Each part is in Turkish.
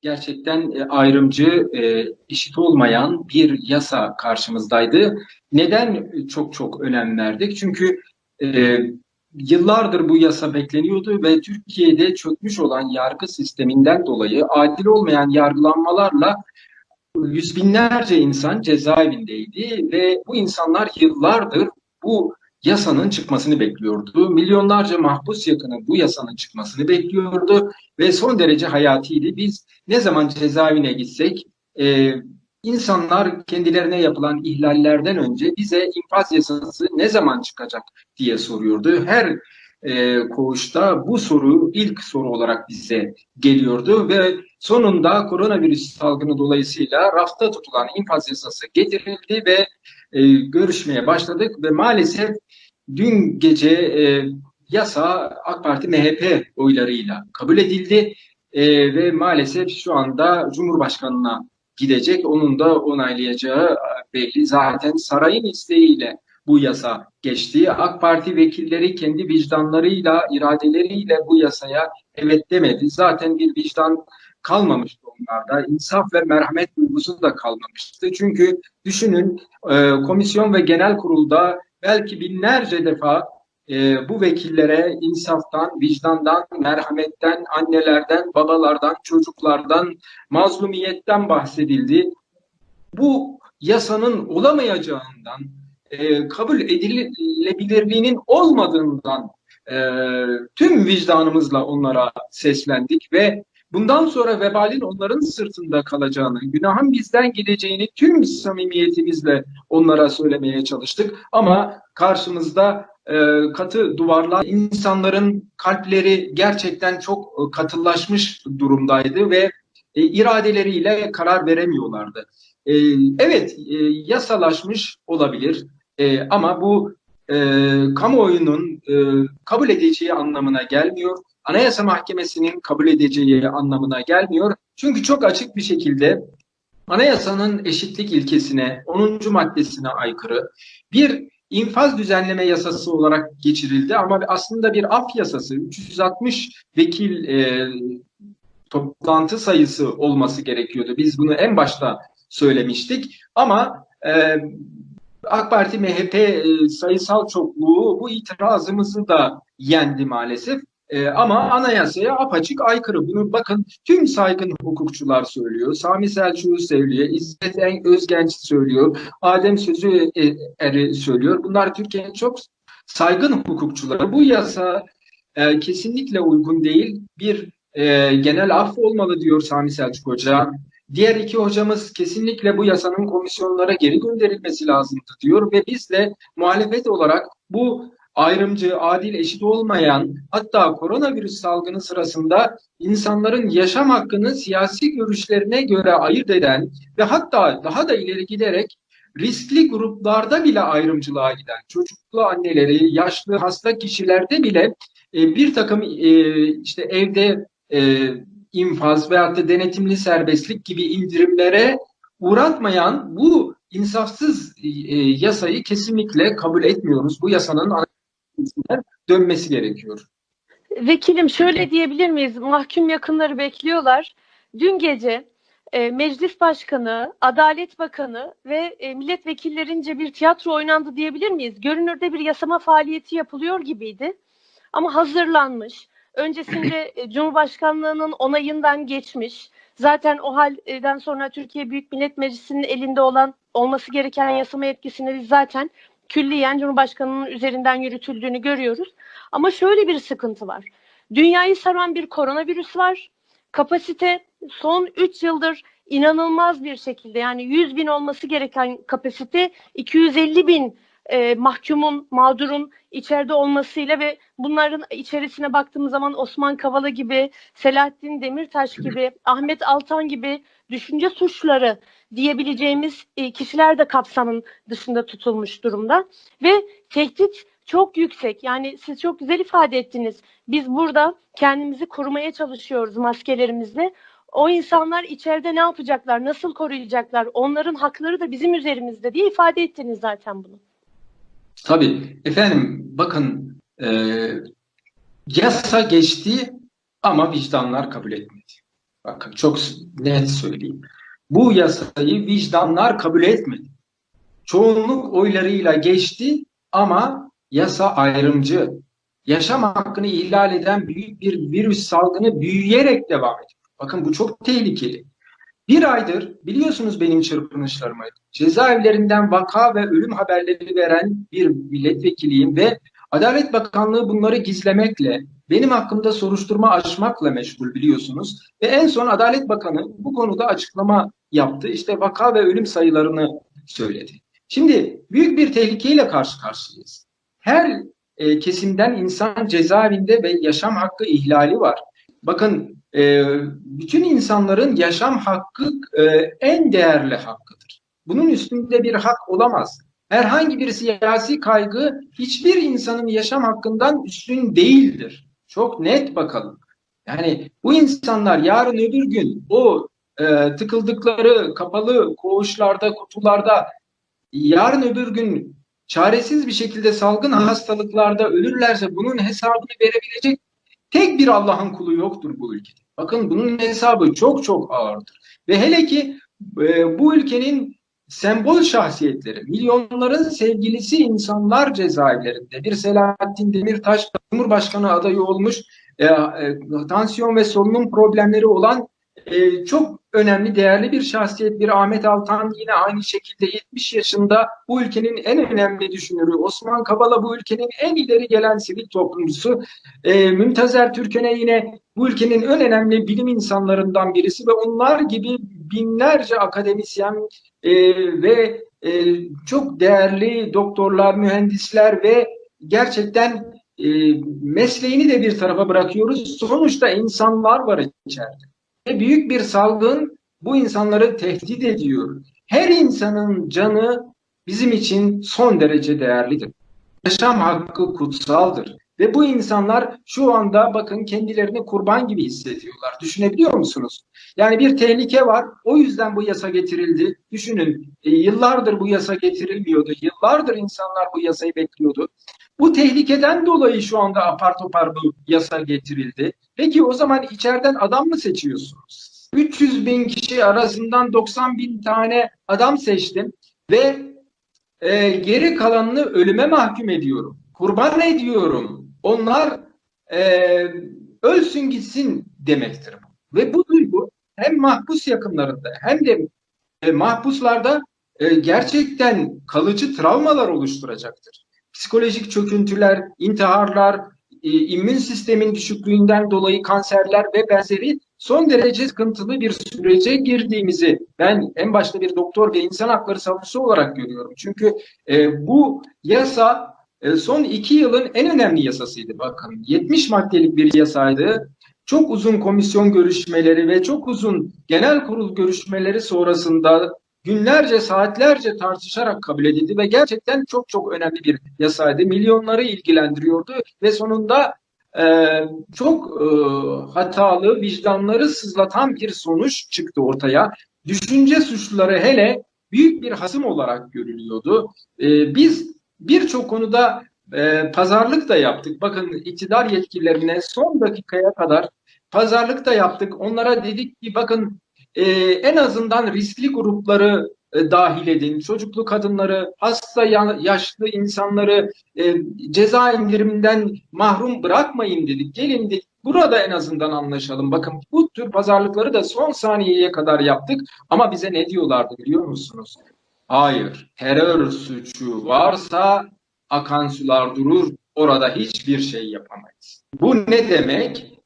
gerçekten e, ayrımcı, eşit olmayan bir yasa karşımızdaydı. Neden çok çok önem verdik? Çünkü e, yıllardır bu yasa bekleniyordu ve Türkiye'de çökmüş olan yargı sisteminden dolayı adil olmayan yargılanmalarla yüz binlerce insan cezaevindeydi ve bu insanlar yıllardır bu yasanın çıkmasını bekliyordu. Milyonlarca mahpus yakını bu yasanın çıkmasını bekliyordu ve son derece hayatiydi. Biz ne zaman cezaevine gitsek e, insanlar kendilerine yapılan ihlallerden önce bize infaz yasası ne zaman çıkacak diye soruyordu. Her e, koğuşta bu soru ilk soru olarak bize geliyordu ve sonunda koronavirüs salgını dolayısıyla rafta tutulan infaz yasası getirildi ve e, görüşmeye başladık ve maalesef dün gece e, yasa AK Parti MHP oylarıyla kabul edildi e, ve maalesef şu anda Cumhurbaşkanı'na gidecek. Onun da onaylayacağı belli. Zaten sarayın isteğiyle bu yasa geçti. AK Parti vekilleri kendi vicdanlarıyla, iradeleriyle bu yasaya evet demedi. Zaten bir vicdan kalmamıştı onlarda. İnsaf ve merhamet duygusu da kalmamıştı. Çünkü düşünün e, komisyon ve genel kurulda belki binlerce defa e, bu vekillere insaftan, vicdandan, merhametten, annelerden, babalardan, çocuklardan, mazlumiyetten bahsedildi. Bu yasanın olamayacağından, e, kabul edilebilirliğinin olmadığından tüm vicdanımızla onlara seslendik ve bundan sonra vebalin onların sırtında kalacağını, günahın bizden gideceğini tüm samimiyetimizle onlara söylemeye çalıştık. Ama karşımızda e, katı duvarlar, insanların kalpleri gerçekten çok e, katılaşmış durumdaydı ve e, iradeleriyle karar veremiyorlardı. E, evet, e, yasalaşmış olabilir e, ama bu e, kamuoyunun e, kabul edeceği anlamına gelmiyor. Anayasa Mahkemesi'nin kabul edeceği anlamına gelmiyor. Çünkü çok açık bir şekilde anayasanın eşitlik ilkesine, 10. maddesine aykırı bir infaz düzenleme yasası olarak geçirildi ama aslında bir af yasası 360 vekil e, toplantı sayısı olması gerekiyordu. Biz bunu en başta söylemiştik ama e, AK Parti MHP e, sayısal çokluğu bu itirazımızı da yendi maalesef. E, ama anayasaya apaçık aykırı. Bunu bakın tüm saygın hukukçular söylüyor. Sami Selçuk'u söylüyor. İzzet Özgenç söylüyor. Adem Sözü e, Eri söylüyor. Bunlar Türkiye'nin çok saygın hukukçuları. Bu yasa e, kesinlikle uygun değil. Bir e, genel af olmalı diyor Sami Selçuk Hoca. Diğer iki hocamız kesinlikle bu yasanın komisyonlara geri gönderilmesi lazımdı diyor ve biz de muhalefet olarak bu ayrımcı, adil, eşit olmayan hatta koronavirüs salgını sırasında insanların yaşam hakkını siyasi görüşlerine göre ayırt eden ve hatta daha da ileri giderek riskli gruplarda bile ayrımcılığa giden çocuklu anneleri, yaşlı hasta kişilerde bile e, bir takım e, işte evde e, infaz veyahut da denetimli serbestlik gibi indirimlere uğratmayan bu insafsız e, yasayı kesinlikle kabul etmiyoruz. Bu yasanın dönmesi gerekiyor. Vekilim şöyle diyebilir miyiz? Mahkum yakınları bekliyorlar. Dün gece e, Meclis Başkanı, Adalet Bakanı ve e, milletvekillerince bir tiyatro oynandı diyebilir miyiz? Görünürde bir yasama faaliyeti yapılıyor gibiydi. Ama hazırlanmış. Öncesinde e, Cumhurbaşkanlığının onayından geçmiş. Zaten o halden sonra Türkiye Büyük Millet Meclisi'nin elinde olan olması gereken yasama yetkisini zaten külliyen Cumhurbaşkanı'nın üzerinden yürütüldüğünü görüyoruz. Ama şöyle bir sıkıntı var. Dünyayı saran bir koronavirüs var. Kapasite son 3 yıldır inanılmaz bir şekilde yani 100 bin olması gereken kapasite 250 bin e, mahkumun, mağdurun içeride olmasıyla ve bunların içerisine baktığımız zaman Osman Kavala gibi, Selahattin Demirtaş gibi, Ahmet Altan gibi düşünce suçları diyebileceğimiz e, kişiler de kapsamın dışında tutulmuş durumda ve tehdit çok yüksek. Yani siz çok güzel ifade ettiniz. Biz burada kendimizi korumaya çalışıyoruz maskelerimizle. O insanlar içeride ne yapacaklar, nasıl koruyacaklar, onların hakları da bizim üzerimizde diye ifade ettiniz zaten bunu. Tabii. Efendim bakın e, yasa geçti ama vicdanlar kabul etmedi. Bakın çok net söyleyeyim. Bu yasayı vicdanlar kabul etmedi. Çoğunluk oylarıyla geçti ama yasa ayrımcı. Yaşam hakkını ihlal eden büyük bir virüs salgını büyüyerek devam ediyor. Bakın bu çok tehlikeli. Bir aydır biliyorsunuz benim çırpınışlarımı. Cezaevlerinden vaka ve ölüm haberleri veren bir milletvekiliyim ve Adalet Bakanlığı bunları gizlemekle, benim hakkımda soruşturma açmakla meşgul biliyorsunuz. Ve en son Adalet Bakanı bu konuda açıklama yaptı. İşte vaka ve ölüm sayılarını söyledi. Şimdi büyük bir tehlikeyle karşı karşıyayız. Her e, kesimden insan cezaevinde ve yaşam hakkı ihlali var. Bakın e, bütün insanların yaşam hakkı e, en değerli hakkıdır. Bunun üstünde bir hak olamaz. Herhangi bir siyasi kaygı hiçbir insanın yaşam hakkından üstün değildir. Çok net bakalım. Yani bu insanlar yarın öbür gün o e, tıkıldıkları kapalı koğuşlarda, kutularda yarın öbür gün çaresiz bir şekilde salgın hastalıklarda ölürlerse bunun hesabını verebilecek tek bir Allah'ın kulu yoktur bu ülkede. Bakın bunun hesabı çok çok ağırdır. Ve hele ki e, bu ülkenin sembol şahsiyetleri, milyonların sevgilisi insanlar cezaevlerinde. Bir Selahattin Demirtaş Cumhurbaşkanı adayı olmuş, e, e, tansiyon ve solunum problemleri olan e, çok önemli, değerli bir şahsiyet. Bir Ahmet Altan yine aynı şekilde 70 yaşında bu ülkenin en önemli düşünürü. Osman Kavala bu ülkenin en ileri gelen sivil toplumcusu. E, Mümtazer Türkene yine bu ülkenin en önemli bilim insanlarından birisi ve onlar gibi binlerce akademisyen e, ve e, çok değerli doktorlar, mühendisler ve gerçekten e, mesleğini de bir tarafa bırakıyoruz. Sonuçta insanlar var içeride. Büyük bir salgın bu insanları tehdit ediyor. Her insanın canı bizim için son derece değerlidir. Yaşam hakkı kutsaldır. Ve bu insanlar şu anda bakın kendilerini kurban gibi hissediyorlar. Düşünebiliyor musunuz? Yani bir tehlike var. O yüzden bu yasa getirildi. Düşünün e, yıllardır bu yasa getirilmiyordu. Yıllardır insanlar bu yasayı bekliyordu. Bu tehlikeden dolayı şu anda apar topar bu yasa getirildi. Peki o zaman içeriden adam mı seçiyorsunuz? 300 bin kişi arasından 90 bin tane adam seçtim ve e, geri kalanını ölüme mahkum ediyorum. Kurban ediyorum. Onlar e, ölsün gitsin demektir bu. Ve bu duygu hem mahpus yakınlarında hem de e, mahpuslarda e, gerçekten kalıcı travmalar oluşturacaktır. Psikolojik çöküntüler, intiharlar, e, immün sistemin düşüklüğünden dolayı kanserler ve benzeri son derece sıkıntılı bir sürece girdiğimizi ben en başta bir doktor ve insan hakları savunucusu olarak görüyorum. Çünkü e, bu yasa son iki yılın en önemli yasasıydı. Bakın 70 maddelik bir yasaydı. Çok uzun komisyon görüşmeleri ve çok uzun genel kurul görüşmeleri sonrasında günlerce saatlerce tartışarak kabul edildi ve gerçekten çok çok önemli bir yasaydı. Milyonları ilgilendiriyordu ve sonunda e, çok e, hatalı, vicdanları sızlatan bir sonuç çıktı ortaya. Düşünce suçluları hele büyük bir hasım olarak görülüyordu. E, biz birçok konuda e, pazarlık da yaptık. Bakın iktidar yetkililerine son dakikaya kadar pazarlık da yaptık. Onlara dedik ki bakın e, en azından riskli grupları e, dahil edin. Çocuklu kadınları, hasta yaşlı insanları e, ceza indiriminden mahrum bırakmayın dedik. Gelin dedik. Burada en azından anlaşalım. Bakın bu tür pazarlıkları da son saniyeye kadar yaptık. Ama bize ne diyorlardı biliyor musunuz? Hayır, terör suçu varsa akan sular durur. Orada hiçbir şey yapamayız. Bu ne demek?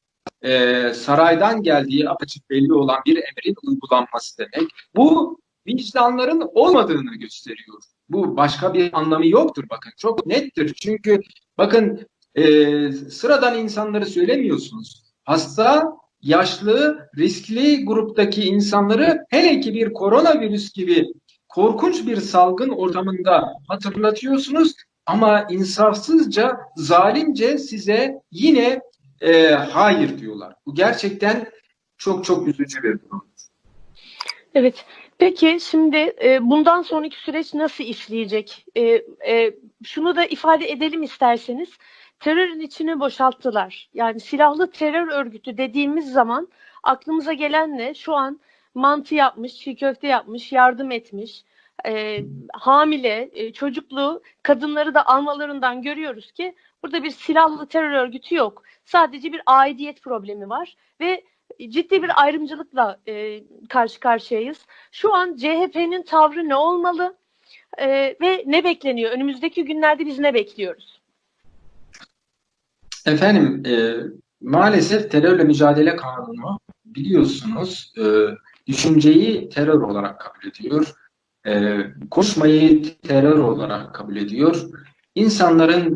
Ee, saraydan geldiği apaçık belli olan bir emrin uygulanması demek. Bu vicdanların olmadığını gösteriyor. Bu başka bir anlamı yoktur bakın. Çok nettir. Çünkü bakın e, sıradan insanları söylemiyorsunuz. Hasta, yaşlı, riskli gruptaki insanları hele ki bir koronavirüs gibi korkunç bir salgın ortamında hatırlatıyorsunuz ama insafsızca, zalimce size yine e, hayır diyorlar. Bu gerçekten çok çok üzücü bir durum. Evet. Peki şimdi e, bundan sonraki süreç nasıl işleyecek? E, e, şunu da ifade edelim isterseniz. Terörün içini boşalttılar. Yani silahlı terör örgütü dediğimiz zaman Aklımıza gelen ne? Şu an mantı yapmış, çiğ köfte yapmış, yardım etmiş. E, hamile, e, çocuklu kadınları da almalarından görüyoruz ki burada bir silahlı terör örgütü yok. Sadece bir aidiyet problemi var ve ciddi bir ayrımcılıkla e, karşı karşıyayız. Şu an CHP'nin tavrı ne olmalı e, ve ne bekleniyor? Önümüzdeki günlerde biz ne bekliyoruz? Efendim, e, maalesef terörle mücadele kanunu biliyorsunuz e, düşünceyi terör olarak kabul ediyor. E, konuşmayı terör olarak kabul ediyor. İnsanların